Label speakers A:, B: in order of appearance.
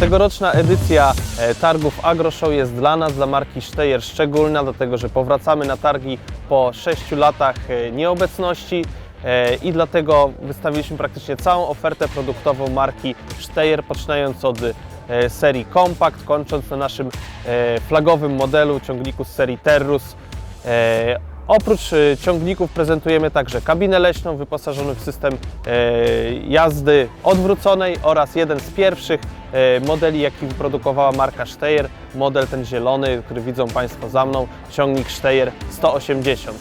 A: Tegoroczna edycja e, targów AgroShow jest dla nas, dla marki Steyr szczególna, dlatego że powracamy na targi po 6 latach e, nieobecności e, i dlatego wystawiliśmy praktycznie całą ofertę produktową marki Steyr, poczynając od E, serii Compact, kończąc na naszym e, flagowym modelu ciągniku z serii Terrus. E, oprócz ciągników prezentujemy także kabinę leśną wyposażoną w system jazdy odwróconej oraz jeden z pierwszych modeli, jaki wyprodukowała marka Steyr. Model ten zielony, który widzą Państwo za mną, ciągnik Steyr 180.